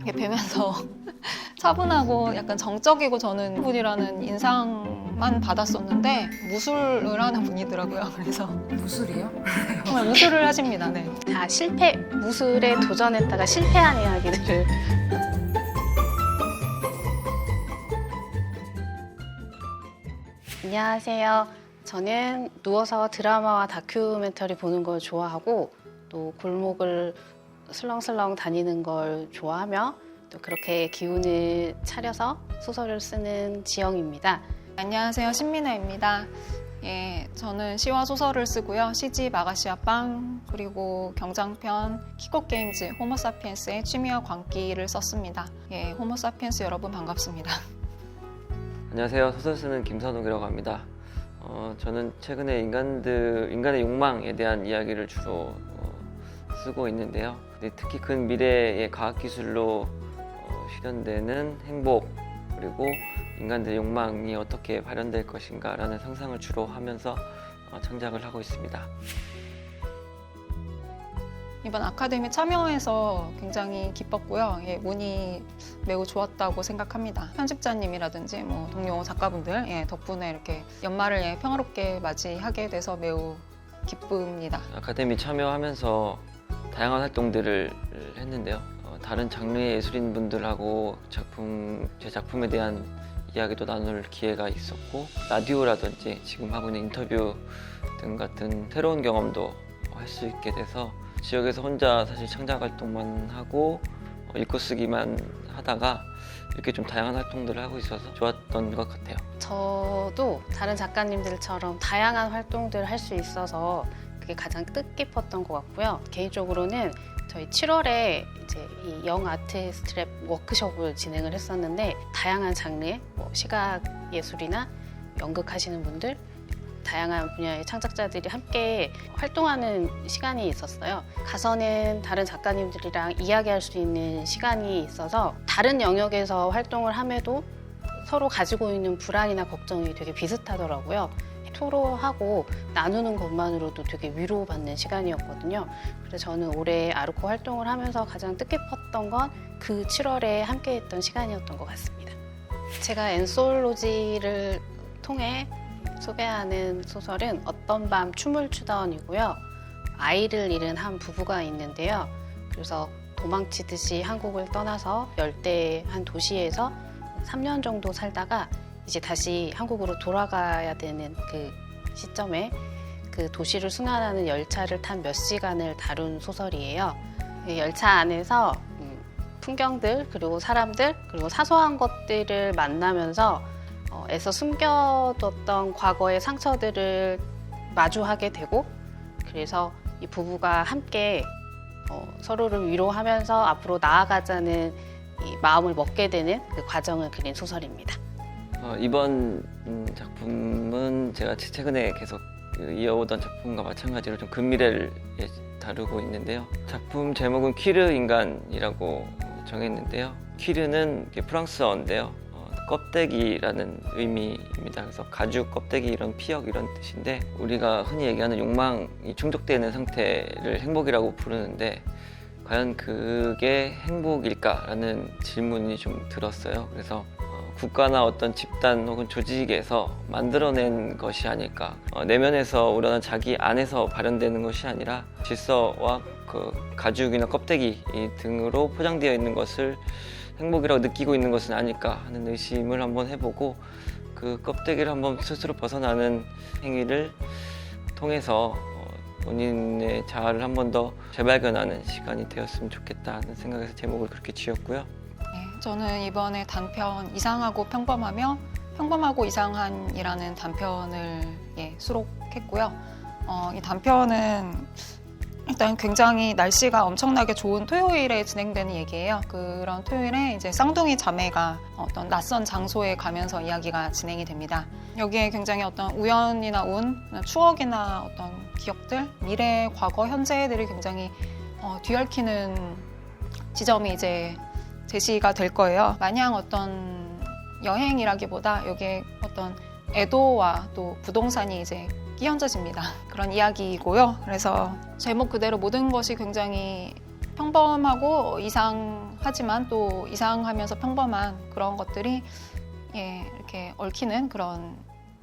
이렇게 뵈면서 차분하고 약간 정적이고 저는 분이라는 인상만 받았었는데 무술을 하는 분이더라고요. 그래서 무술이요? 정말 무술을 하십니다. 네. 다 실패 무술에 도전했다가 실패한 이야기들을 안녕하세요. 저는 누워서 드라마와 다큐멘터리 보는 걸 좋아하고 또 골목을 슬렁슬렁 다니는 걸 좋아하며 또 그렇게 기운을 차려서 소설을 쓰는 지영입니다. 안녕하세요. 신민아입니다. 예, 저는 시와 소설을 쓰고요. 시집 아가씨와 빵 그리고 경장편 키코 게임즈 호모사피엔스의 취미와 광기를 썼습니다. 예, 호모사피엔스 여러분 반갑습니다. 안녕하세요. 소설 쓰는 김선욱이라고 합니다. 어, 저는 최근에 인간들 인간의 욕망에 대한 이야기를 주로 어, 쓰고 있는데요. 근데 특히 근 미래의 과학 기술로 어, 실현되는 행복 그리고 인간들의 욕망이 어떻게 발현될 것인가라는 상상을 주로 하면서 어, 창작을 하고 있습니다. 이번 아카데미 참여해서 굉장히 기뻤고요. 예, 운이 매우 좋았다고 생각합니다. 편집자님이라든지 뭐 동료 작가분들 예, 덕분에 이렇게 연말을 예, 평화롭게 맞이하게 돼서 매우 기쁩니다. 아카데미 참여하면서 다양한 활동들을 했는데요. 어, 다른 장르의 예술인 분들하고 작품 제 작품에 대한 이야기도 나눌 기회가 있었고 라디오라든지 지금 하고 있는 인터뷰 등 같은 새로운 경험도 할 수 있게 돼서 지역에서 혼자 사실 창작 활동만 하고 어, 읽고 쓰기만 하다가 이렇게 좀 다양한 활동들을 하고 있어서 좋았던 것 같아요. 저도 다른 작가님들처럼 다양한 활동들을 할 수 있어서 그게 가장 뜻깊었던 것 같고요. 개인적으로는 저희 7월에 이제 이 영 아트 스트랩 워크숍을 진행을 했었는데 다양한 장르의 뭐 시각 예술이나 연극 하시는 분들 다양한 분야의 창작자들이 함께 활동하는 시간이 있었어요. 가서는 다른 작가님들이랑 이야기할 수 있는 시간이 있어서 다른 영역에서 활동을 함에도 서로 가지고 있는 불안이나 걱정이 되게 비슷하더라고요. 토로하고 나누는 것만으로도 되게 위로받는 시간이었거든요. 그래서 저는 올해 아르코 활동을 하면서 가장 뜻깊었던 건 그 7월에 함께했던 시간이었던 것 같습니다. 제가 엔솔로지를 통해 소개하는 소설은 어떤 밤 춤을 추던이고요. 아이를 잃은 한 부부가 있는데요. 그래서 도망치듯이 한국을 떠나서 열대 한 도시에서 3년 정도 살다가 이제 다시 한국으로 돌아가야 되는 그 시점에 그 도시를 순환하는 열차를 탄 몇 시간을 다룬 소설이에요. 이 열차 안에서 음, 풍경들 그리고 사람들 그리고 사소한 것들을 만나면서 어, 애써 숨겨뒀던 과거의 상처들을 마주하게 되고 그래서 이 부부가 함께 어, 서로를 위로하면서 앞으로 나아가자는 이 마음을 먹게 되는 그 과정을 그린 소설입니다. 어, 이번 음, 작품은 제가 최- 최근에 계속 그 이어오던 작품과 마찬가지로 좀 근미래를 예, 다루고 있는데요. 작품 제목은 퀴르 인간이라고 정했는데요. 이게 프랑스어인데요. 어, 껍데기라는 의미입니다. 그래서 가죽, 껍데기 이런 피역 이런 뜻인데 우리가 흔히 얘기하는 욕망이 충족되는 상태를 행복이라고 부르는데 과연 그게 행복일까라는 질문이 좀 들었어요. 그래서 어, 국가나 어떤 집단 혹은 조직에서 만들어낸 것이 아닐까. 어, 내면에서 우러난 자기 안에서 발현되는 것이 아니라 질서와 그 가죽이나 껍데기 이 등으로 포장되어 있는 것을 행복이라고 느끼고 있는 것은 아닐까 하는 의심을 한번 해보고 그 껍데기를 한번 스스로 벗어나는 행위를 통해서 어, 본인의 자아를 한 번 더 재발견하는 시간이 되었으면 좋겠다는 생각에서 제목을 그렇게 지었고요. 네, 저는 이번에 단편 이상하고 평범하며 평범하고 이상한이라는 단편을 예, 수록했고요. 어, 이 단편은 일단 굉장히 날씨가 엄청나게 좋은 토요일에 진행되는 얘기예요. 그런 토요일에 이제 쌍둥이 자매가 어떤 낯선 장소에 가면서 이야기가 진행이 됩니다. 여기에 굉장히 어떤 우연이나 운, 추억이나 어떤 기억들, 미래, 과거, 현재들이 굉장히 어, 뒤얽히는 지점이 이제 제시가 될 거예요. 마냥 어떤 여행이라기보다 여기에 어떤 애도와 또 부동산이 이제 끼얹어집니다. 그런 이야기이고요. 그래서 제목 그대로 모든 것이 굉장히 평범하고 이상하지만 또 이상하면서 평범한 그런 것들이 예, 이렇게 얽히는 그런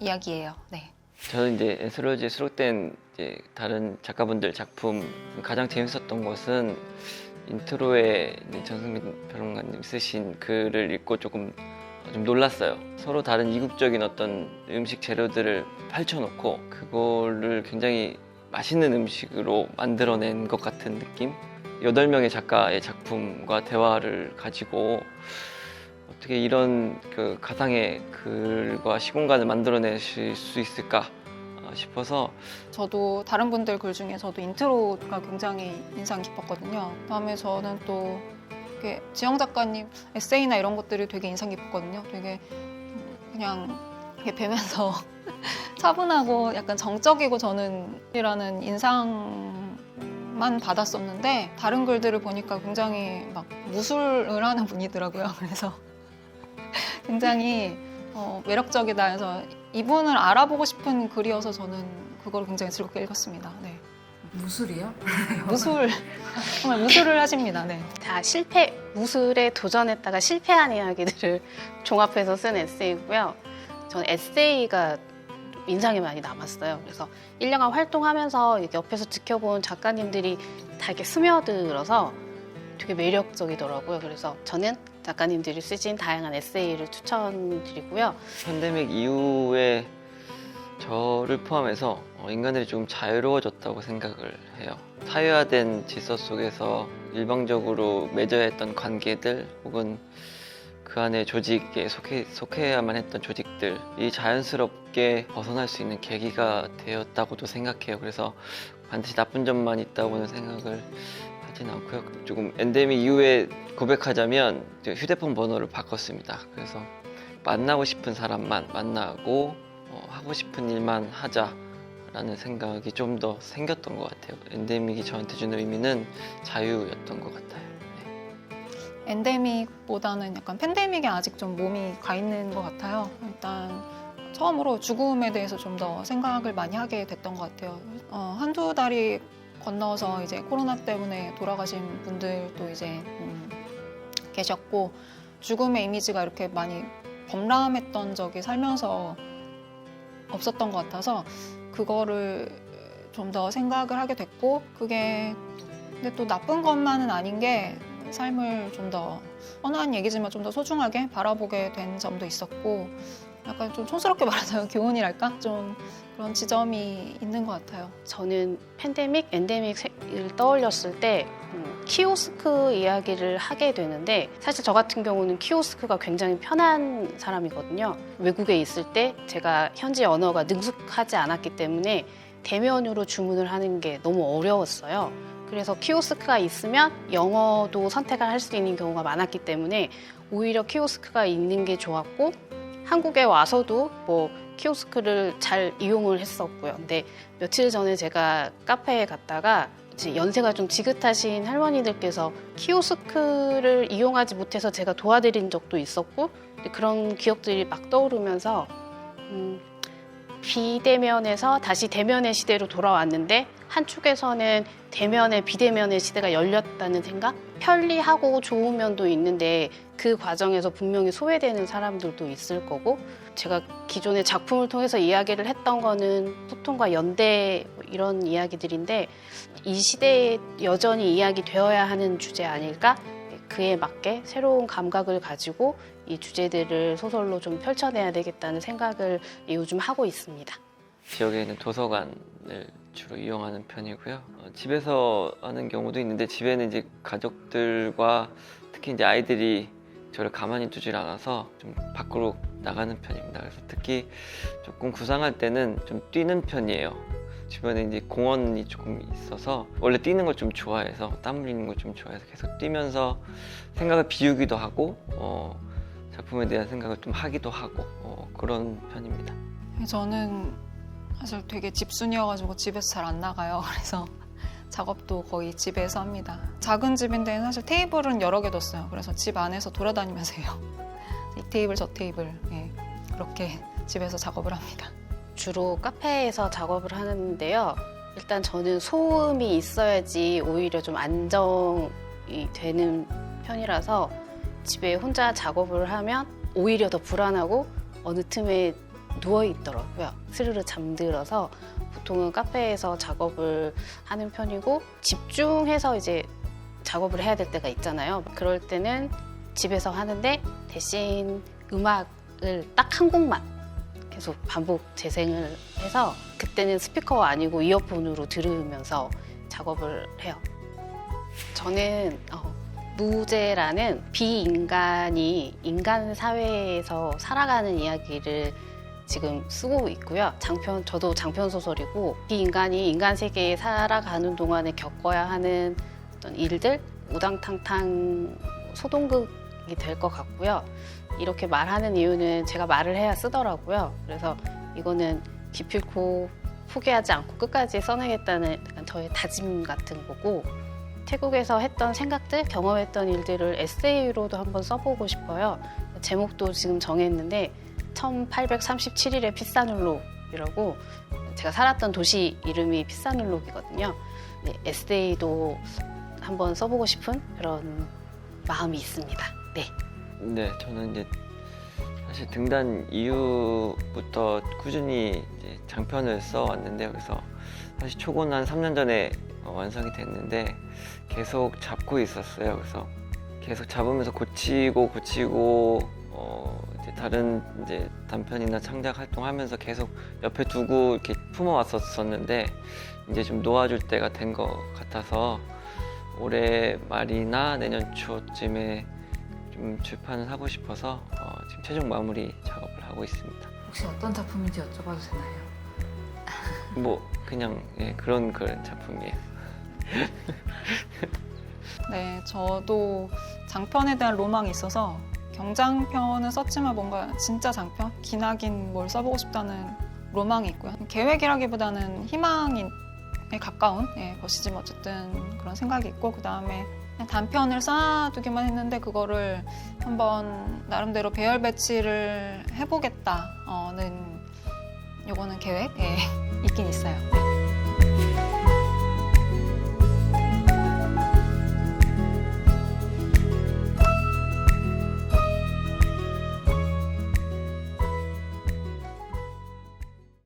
이야기예요. 네. 저는 이제 에스로지에 수록된 이제 다른 작가분들 작품 가장 재밌었던 것은 인트로에 전승민 평론가님 쓰신 글을 읽고 조금 좀 놀랐어요. 서로 다른 이국적인 어떤 음식 재료들을 펼쳐놓고 그거를 굉장히 맛있는 음식으로 만들어낸 것 같은 느낌? 여덟 명의 작가의 작품과 대화를 가지고 어떻게 이런 그 가상의 글과 시공간을 만들어내실 수 있을까 어, 싶어서 저도 다른 분들 글 중에서도 인트로가 굉장히 인상 깊었거든요. 다음에 저는 또 이렇게 지영 작가님 에세이나 이런 것들이 되게 인상 깊었거든요. 되게 그냥 이렇게 뵈면서 차분하고 약간 정적이고 저는 이라는 인상만 받았었는데 다른 글들을 보니까 굉장히 막 무술을 하는 분이더라고요. 그래서 굉장히 어, 매력적이다 해서 이분을 알아보고 싶은 글이어서 저는 그걸 굉장히 즐겁게 읽었습니다. 네. 무술이요? 무술 정말 무술을 하십니다. 네. 다 실패 무술에 도전했다가 실패한 이야기들을 종합해서 쓴 에세이고요. 저는 에세이가 인상이 많이 남았어요. 그래서 1년간 활동하면서 이렇게 옆에서 지켜본 작가님들이 다 이렇게 스며들어서 되게 매력적이더라고요. 그래서 저는 작가님들이 쓰신 다양한 에세이를 추천드리고요. 팬데믹 이후에 저를 포함해서 어, 인간들이 조금 자유로워졌다고 생각을 해요. 사회화된 질서 속에서 일방적으로 맺어야 했던 관계들 혹은 그 안에 조직에 속해, 속해야만 했던 조직들이 자연스럽게 벗어날 수 있는 계기가 되었다고도 생각해요. 그래서 반드시 나쁜 점만 있다고는 생각을 하진 않고요. 조금 엔데믹 이후에 고백하자면 휴대폰 번호를 바꿨습니다. 그래서 만나고 싶은 사람만 만나고 어, 하고 싶은 일만 하자라는 생각이 좀 더 생겼던 것 같아요. 엔데믹이 저한테 주는 의미는 자유였던 것 같아요. 네. 엔데믹보다는 약간 팬데믹에 아직 좀 몸이 가 있는 것 같아요. 일단 처음으로 죽음에 대해서 좀 더 생각을 많이 하게 됐던 것 같아요. 어, 한두 달이 건너서 이제 코로나 때문에 돌아가신 분들도 이제 음, 계셨고 죽음의 이미지가 이렇게 많이 범람했던 적이 살면서 없었던 것 같아서 그거를 좀 더 생각을 하게 됐고 그게 근데 또 나쁜 것만은 아닌 게 삶을 좀더 뻔한 얘기지만 좀 더 소중하게 바라보게 된 점도 있었고 약간 좀 촌스럽게 말하자면 교훈이랄까 좀 그런 지점이 있는 것 같아요. 저는 팬데믹, 엔데믹을 떠올렸을 때 음, 키오스크 이야기를 하게 되는데 사실 저 같은 경우는 키오스크가 굉장히 편한 사람이거든요. 외국에 있을 때 제가 현지 언어가 능숙하지 않았기 때문에 대면으로 주문을 하는 게 너무 어려웠어요. 그래서 키오스크가 있으면 영어도 선택을 할 수 있는 경우가 많았기 때문에 오히려 키오스크가 있는 게 좋았고 한국에 와서도 뭐 키오스크를 잘 이용을 했었고요. 근데 며칠 전에 제가 카페에 갔다가 연세가 좀 지긋하신 할머니들께서 키오스크를 이용하지 못해서 제가 도와드린 적도 있었고 그런 기억들이 막 떠오르면서 음, 비대면에서 다시 대면의 시대로 돌아왔는데 한쪽에서는 대면의 비대면의 시대가 열렸다는 생각? 편리하고 좋은 면도 있는데 그 과정에서 분명히 소외되는 사람들도 있을 거고 제가 기존의 작품을 통해서 이야기를 했던 거는 소통과 연대 뭐 이런 이야기들인데 이 시대에 여전히 이야기되어야 하는 주제 아닐까? 그에 맞게 새로운 감각을 가지고 이 주제들을 소설로 좀 펼쳐내야 되겠다는 생각을 요즘 하고 있습니다. 지역에 있는 도서관을 주로 이용하는 편이고요. 어, 집에서 하는 경우도 있는데 집에는 이제 가족들과 특히 이제 아이들이 저를 가만히 두질 않아서 좀 밖으로 나가는 편입니다. 그래서 특히 조금 구상할 때는 좀 뛰는 편이에요. 주변에 이제 공원이 조금 있어서 원래 뛰는 걸 좀 좋아해서 땀 흘리는 걸 좀 좋아해서 계속 뛰면서 생각을 비우기도 하고 어, 작품에 대한 생각을 좀 하기도 하고 어, 그런 편입니다. 저는 사실 되게 집순이여가지고 집에서 잘 안 나가요. 그래서 작업도 거의 집에서 합니다. 작은 집인데 사실 테이블은 여러 개 뒀어요. 그래서 집 안에서 돌아다니면서 해요. 이 테이블 저 테이블 예, 그렇게 집에서 작업을 합니다. 주로 카페에서 작업을 하는데요. 일단 저는 소음이 있어야지 오히려 좀 안정이 되는 편이라서 집에 혼자 작업을 하면 오히려 더 불안하고 어느 틈에 누워 있더라고요. 스르르 잠들어서 보통은 카페에서 작업을 하는 편이고 집중해서 이제 작업을 해야 될 때가 있잖아요. 그럴 때는 집에서 하는데 대신 음악을 딱 한 곡만 계속 반복 재생을 해서 그때는 스피커가 아니고 이어폰으로 들으면서 작업을 해요. 저는 어, 무제라는 비인간이 인간 사회에서 살아가는 이야기를 지금 쓰고 있고요. 장편 저도 장편 소설이고 비인간이 인간 세계에 살아가는 동안에 겪어야 하는 어떤 일들 우당탕탕 소동극이 될 것 같고요. 이렇게 말하는 이유는 제가 말을 해야 쓰더라고요. 그래서 이거는 기필코 포기하지 않고 끝까지 써내겠다는 약간 저의 다짐 같은 거고 태국에서 했던 생각들, 경험했던 일들을 에세이로도 한번 써보고 싶어요. 제목도 지금 정했는데 1837일의 피사눌록이라고 제가 살았던 도시 이름이 피사눌록이거든요. 네, 에세이도 한번 써보고 싶은 그런 마음이 있습니다. 네. 네, 저는 이제 사실 등단 이후부터 꾸준히 이제 장편을 써왔는데요. 그래서 사실 초고는 한 3년 전에 어, 완성이 됐는데 계속 잡고 있었어요. 그래서 계속 잡으면서 고치고 고치고 어, 이제 다른 이제 단편이나 창작 활동하면서 계속 옆에 두고 이렇게 품어왔었었는데 이제 좀 놓아줄 때가 된 것 같아서 올해 말이나 내년 초쯤에 좀 출판을 하고 싶어서 어, 지금 최종 마무리 작업을 하고 있습니다. 혹시 어떤 작품인지 여쭤봐도 되나요? 뭐 그냥 예, 그런 그런 작품이에요. 네, 저도 장편에 대한 로망이 있어서 경장편은 썼지만 뭔가 진짜 장편, 기나긴 뭘 써보고 싶다는 로망이 있고요. 계획이라기보다는 희망에 가까운 예, 것이지만 어쨌든 그런 생각이 있고 그 다음에 단편을 쌓아두기만 했는데 그거를 한번 나름대로 배열 배치를 해보겠다는 요거는 계획 예, 있긴 있어요. 네.